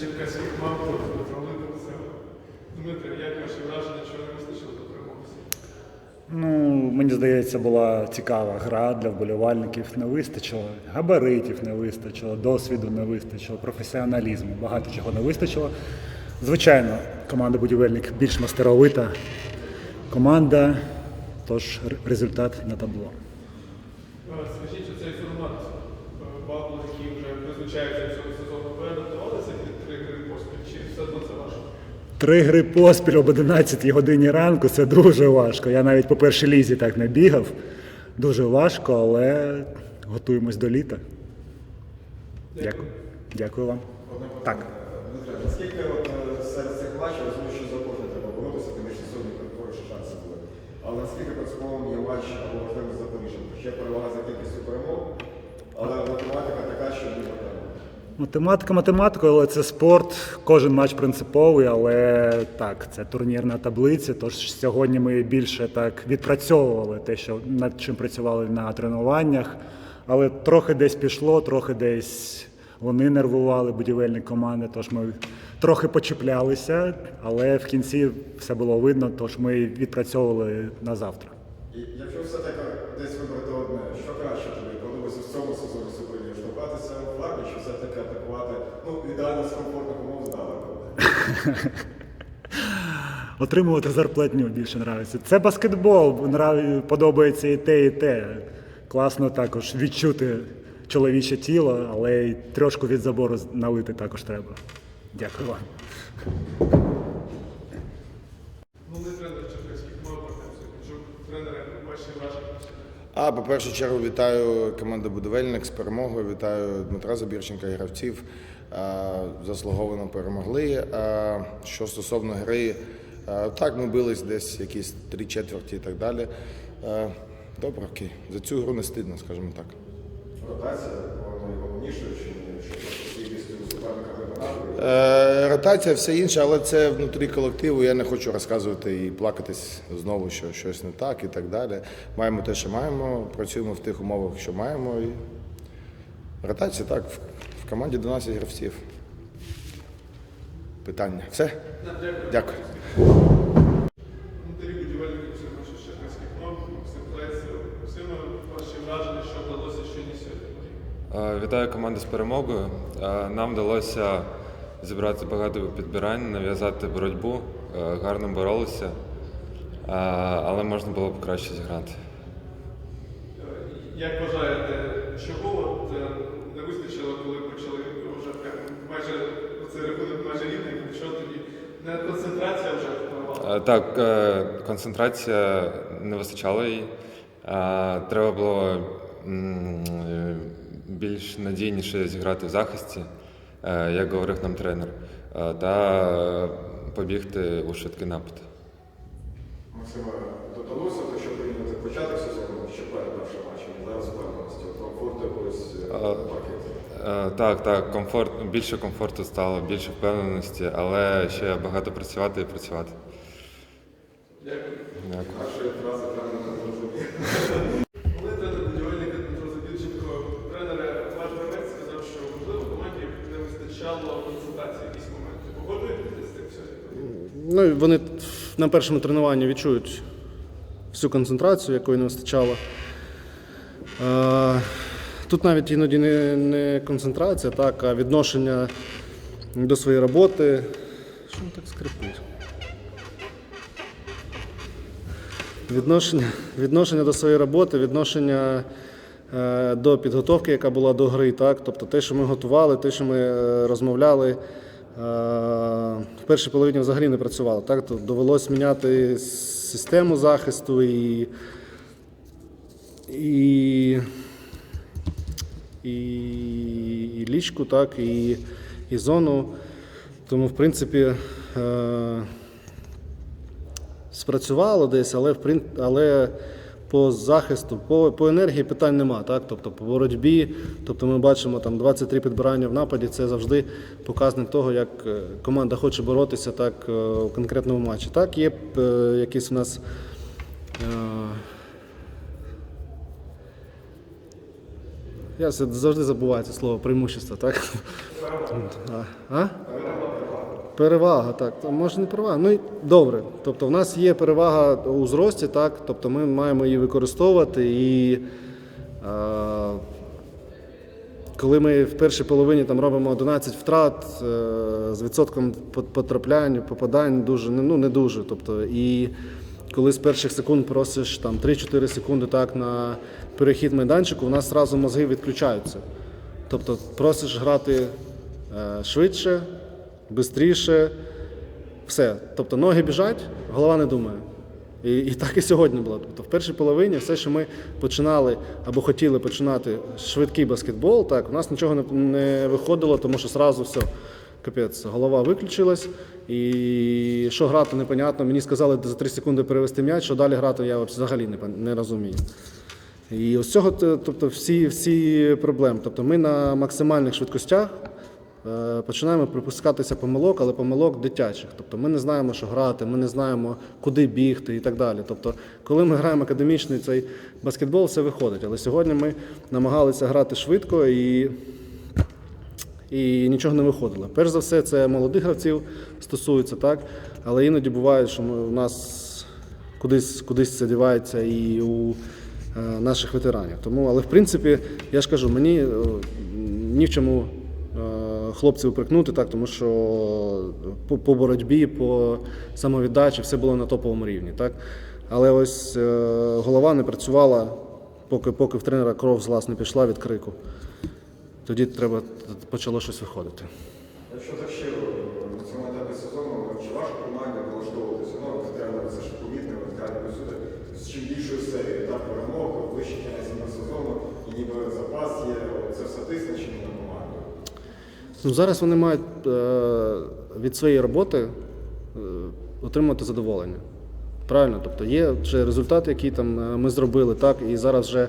черкаських мав Дмитро Литовцев. Дмитро, як ваші враження, чого не вистачило до перемоги? Ну, мені здається, була цікава гра для вболівальників. Не вистачило габаритів, не вистачило, досвіду не вистачило, професіоналізму. Багато чого не вистачило. Звичайно, команда будівельник більш мастеровита команда, тож результат на табло. Е, Скажіть, що цей формат е, бабл, який вже призвичається цього сезону, ви адаптувалися під три гри поспіль, чи все одно це важко? Три гри поспіль об 11 годині ранку це дуже важко. Я навіть по першій лізі так не бігав. Дуже важко, але готуємось до літа. Дякую. Дякую вам. Так. Дмитро, наскільки е, серед цих матчів, розумію, що за кожне треба боротися, тому що сьогодні хороші шанси були. Але наскільки принциповим є матч або можливо з Запоріжжям? Ще перевага за кількістю перемог, але математика така, що не треба. Математика але це спорт. Кожен матч принциповий, але так, це турнірна таблиця. Тож сьогодні ми більше так відпрацьовували те, що над чим працювали на тренуваннях. Але трохи десь пішло, трохи десь вони нервували, будівельні команди. Тож ми трохи почіплялися, але в кінці все було видно, тож ми відпрацьовували на завтра. І якщо все-таки десь вибрати одне, що краще тобі подобається в цьому сезоні Флагі, чи все-таки атакувати, ну, ідеально з комфортних умов здалеку? Отримувати зарплатню більше нравиться. Це баскетбол, подобається і те, і те. Класно також відчути чоловіче тіло, але й трошку від забору налити також треба. Дякую вам. Головний тренер черкаських мав Артем Сокільчук. Тренери, ваші враження? А по першу чергу вітаю команду Будівельник з перемогою. Вітаю Дмитра Забірченка і гравців. Заслуговано перемогли. Що стосовно гри, так ми бились десь якісь три четверті і так далі. Добре, окей. За цю гру не стидно, скажімо так. Ротація, вона найголовнішою, чи ні? Що просто кількістю суперника вибирати? Е, Ротація, все інше, але це внутрі колективу. Я не хочу розказувати і плакатись знову, що щось не так і так далі. Маємо те, що маємо, працюємо в тих умовах, що маємо. І... Ротація так, в, в команді 12 гравців. Питання. Все? Дякую. Внутрі будівельників черкаських ваші враження, що вдалося, що ні сьогодні? Е, Вітаю команду з перемогою. Е, Нам вдалося зібрати багато підбирань, нав'язати боротьбу, е, гарно боролися, Е, але можна було б краще зіграти. Як вважаєте, чого не вистачило, коли почали вже майже цей рахунок майже рівний, що тоді не концентрація вже впливала? Е, Так, концентрація не вистачало їй. Треба було більш надійніше зіграти в захисті, як говорив нам тренер, е, та е, побігти у швидкий напад. Максима, додалося те, що прийняти початок сезону ще перед першим матчем, і зараз впевненості, от комфорту якогось е. Е, Так, так, комфорт, більше комфорту стало, більше впевненості, але ще багато працювати і працювати. Дякую. Дякую. Першої фрази прямо не зрозумів. Коли тренер будівельника Дмитро Забірченко, тренер ваш гравець сказав, що можливо команді не вистачало концентрації в якісь моменти. Погоджуєтеся з цим сьогодні? Ну, вони на першому тренуванні відчують всю концентрацію, якої не вистачало. Е, Тут навіть іноді не, не концентрація, так, а відношення до своєї роботи. Що він так скрипить? Відношення, відношення до своєї роботи, відношення е, до підготовки, яка була до гри, так? тобто те, що ми готували, те, що ми е, розмовляли, в першій половині взагалі не працювало. Так? Тобто довелось міняти систему захисту і, і, і, і лічку, так? І, і зону. Тому, в принципі, е, спрацювало десь, але в прин... але по захисту, по, по енергії питань нема. Так? Тобто по боротьбі, тобто ми бачимо там 23 підбирання в нападі, це завжди показник того, як е, команда хоче боротися так, е, у конкретному матчі. Так, є е, якісь у нас. Я завжди забуваю це слово преимущество, так? А? А? Перевага, так. Та, Може не перевага. Ну добре. Тобто в нас є перевага у зрості, так. Тобто ми маємо її використовувати і. Е, коли ми в першій половині там робимо 11 втрат е, з відсотком по- потраплянь, попадань дуже ну, не дуже. Тобто, і коли з перших секунд просиш там 3-4 секунди так на перехід майданчику, у нас одразу мозги відключаються. Тобто просиш грати е, швидше, швидше, все. Тобто ноги біжать, голова не думає. І, і так і сьогодні було. Тобто в першій половині все, що ми починали або хотіли починати швидкий баскетбол, так, у нас нічого не, не виходило, тому що зразу все, капець, голова виключилась. І що грати непонятно. Мені сказали за 3 секунди перевести м'яч, що далі грати я взагалі не, не розумію. І ось цього тобто, всі, всі проблеми. Тобто ми на максимальних швидкостях починаємо припускатися помилок, але помилок дитячих. Тобто ми не знаємо, що грати, ми не знаємо, куди бігти і так далі. Тобто, коли ми граємо академічний цей баскетбол, все виходить. Але сьогодні ми намагалися грати швидко і і нічого не виходило. Перш за все, це молодих гравців стосується, так? Але іноді буває, що у нас кудись, кудись це дівається і у е, наших ветеранів. Тому, але в принципі, я ж кажу, мені е, ні в чому е, хлопців прикнути, так, тому що по, по боротьбі, по самовіддачі все було на топовому рівні. Так? Але ось е, голова не працювала, поки, поки в тренера кров з глаз не пішла від крику. Тоді треба почало щось виходити. Якщо так щиро, на цьому етапі сезону, чи важко команді налаштовуватися? Ну, от тренер це ж помітно, виникає всюди. З чим більшою серією так перемог, вище кінець на сезону, і ніби запас є, це все тисне чи ні на команду? Ну, зараз вони мають е, від своєї роботи е, отримати задоволення. Правильно, тобто є вже результат, який там е, ми зробили, так, і зараз вже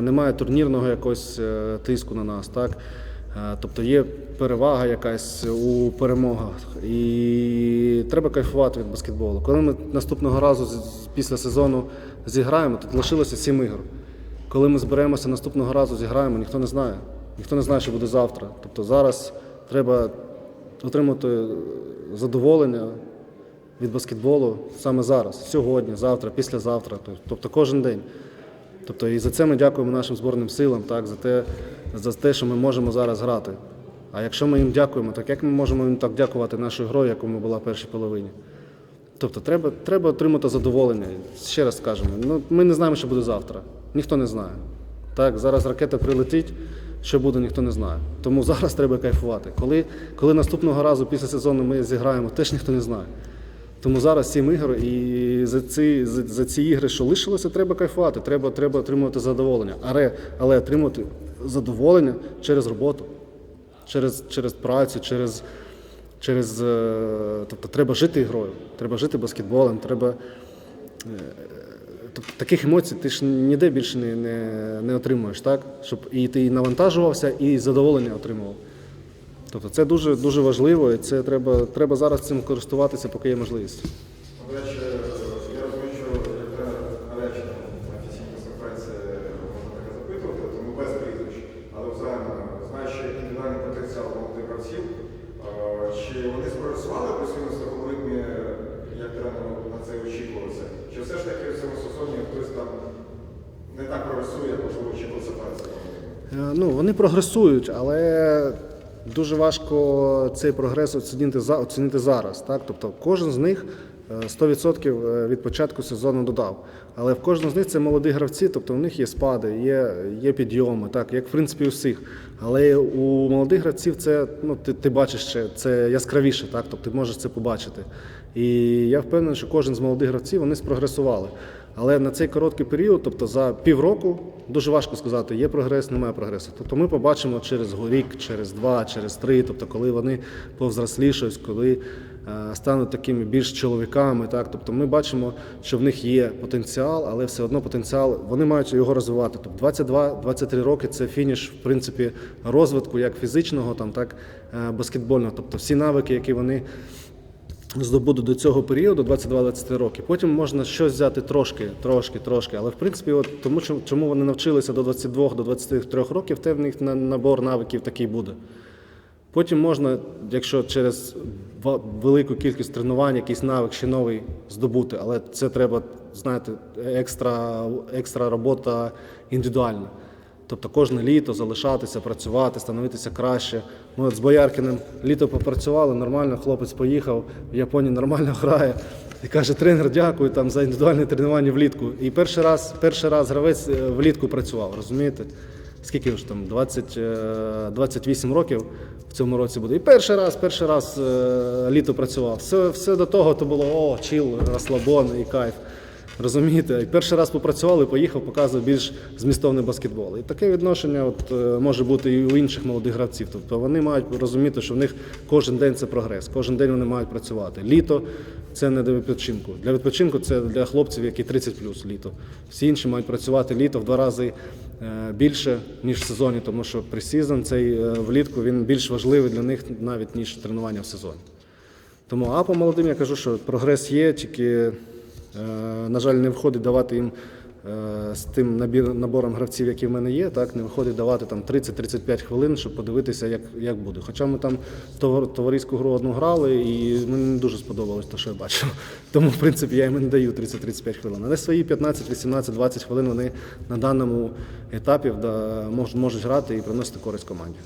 немає турнірного якогось тиску на нас, так. Тобто є перевага якась у перемогах. І треба кайфувати від баскетболу. Коли ми наступного разу після сезону зіграємо, тут лишилося сім ігор. Коли ми зберемося наступного разу, зіграємо, ніхто не знає. Ніхто не знає, що буде завтра. Тобто зараз треба отримати задоволення від баскетболу саме зараз, сьогодні, завтра, післязавтра, тобто кожен день. Тобто і за це ми дякуємо нашим зборним силам, так, за те, за те, що ми можемо зараз грати. А якщо ми їм дякуємо, так як ми можемо їм так дякувати нашою грою, яку ми була в першій половині? Тобто треба, треба отримати задоволення. Ще раз скажемо, ну, ми не знаємо, що буде завтра. Ніхто не знає. Так, зараз ракета прилетить, що буде, ніхто не знає. Тому зараз треба кайфувати. Коли, коли наступного разу після сезону ми зіграємо, теж ніхто не знає. Тому зараз сім ігор, і за ці, за, за ці ігри, що лишилося, треба кайфувати, треба, треба отримувати задоволення. Але, але отримувати задоволення через роботу, через, через працю, через, через, е, тобто треба жити грою, треба жити баскетболем, треба. Тобто таких емоцій ти ж ніде більше не, не, не отримуєш, так? Щоб і ти навантажувався, і задоволення отримував. Тобто це дуже, дуже важливо, і це треба, треба зараз цим користуватися, поки є можливість. До речі, я розумію, що як тренер навряд чи там на офіційній конференції можна таке запитувати, тому без прізвищ. Але взаємно, знаючи індивідуальний потенціал молодих гравців, е, чи вони спрогресували плюс-мінус в алгоритмі, як тренеру на це очікувалося? Чи все ж таки в цьому сезоні хтось там не Е, Ну, вони прогресують, але дуже важко цей прогрес оцінити, оцінити зараз. Так? Тобто кожен з них е, 100% від початку сезону додав. Але в кожному з них це молоді гравці, тобто у них є спади, є, є підйоми, так, як в принципі у всіх. Але у молодих гравців це ну, ти, ти бачиш ще, це яскравіше, так? тобто ти можеш це побачити. І я впевнений, що кожен з молодих гравців вони спрогресували. Але на цей короткий період, тобто за півроку, дуже важко сказати, є прогрес, немає прогресу. Тобто ми побачимо через рік, через два, через три, тобто коли вони повзрослішають, коли е, стануть такими більш чоловіками. Так? Тобто ми бачимо, що в них є потенціал, але все одно потенціал, вони мають його розвивати. Тобто 22-23 роки це фініш, в принципі, розвитку як фізичного, там, так, е, баскетбольного. Тобто всі навики, які вони здобуду до цього періоду, 22-23 роки. Потім можна щось взяти трошки, трошки, трошки. Але в принципі, от тому чому- вони навчилися до 22 до 23 років, те в них набор навиків такий буде. Потім можна, якщо через велику кількість тренувань якийсь навик ще новий здобути, але це треба, знаєте, екстра, екстра робота індивідуальна. Тобто кожне літо залишатися, працювати, становитися краще. Ми от з Бояркіним літо попрацювали, нормально, хлопець поїхав, в Японії нормально грає. І каже, тренер, дякую там, за індивідуальне тренування влітку. І перший раз, перший раз гравець е, влітку працював, розумієте? Скільки ж там, 20, е, 28 років в цьому році буде. І перший раз, перший раз е, літо працював. Все, все до того то було о, чіл, розслабон і кайф. Розумієте, перший раз попрацював і поїхав, показував більш змістовний баскетбол. І таке відношення от, е, може бути і у інших молодих гравців. Тобто вони мають розуміти, що в них кожен день це прогрес, кожен день вони мають працювати. Літо це не для відпочинку. Для відпочинку це для хлопців, які 30 плюс літо. Всі інші мають працювати літо в два рази е, більше, ніж в сезоні, тому що пресізон цей е, влітку він більш важливий для них навіть ніж тренування в сезоні. Тому а по молодим я кажу, що прогрес є, тільки, на жаль, не виходить давати їм е, з тим набором гравців, які в мене є, так, не виходить давати там 30-35 хвилин, щоб подивитися, як, як буде. Хоча ми там товариську гру одну грали, і мені не дуже сподобалось те, що я бачив. Тому, в принципі, я їм не даю 30-35 хвилин. Але свої 15, 18, 20 хвилин вони на даному етапі можуть грати і приносити користь команді.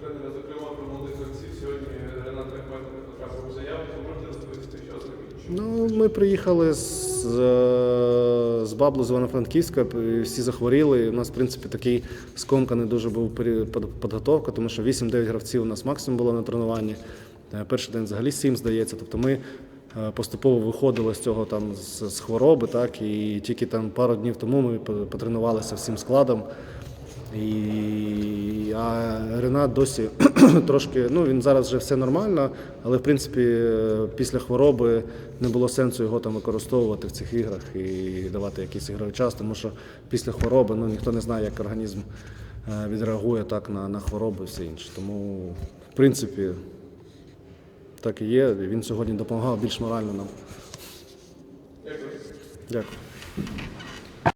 Тренера, зокрема, про молодих гравців сьогодні Ренат Рахметов потрапив у заяву, то можете розповісти, що з ним? Ну, ми приїхали з, з Баблу з Івано-Франківська, всі захворіли. У нас, в принципі, такий скомканий дуже був підготовка, тому що 8-9 гравців у нас максимум було на тренуванні. Е, Перший день взагалі 7, здається. Тобто ми е, поступово виходили з цього там з, хвороби, так, і тільки там пару днів тому ми по- потренувалися всім складом. І, а Ренат досі трошки, ну він зараз вже все нормально, але в принципі е, після хвороби не було сенсу його там використовувати в цих іграх і давати якийсь ігровий час, тому що після хвороби ну, ніхто не знає, як організм е, відреагує так на, на хворобу і все інше. Тому, в принципі, так і є. Він сьогодні допомагав більш морально нам. Дякую. Дякую.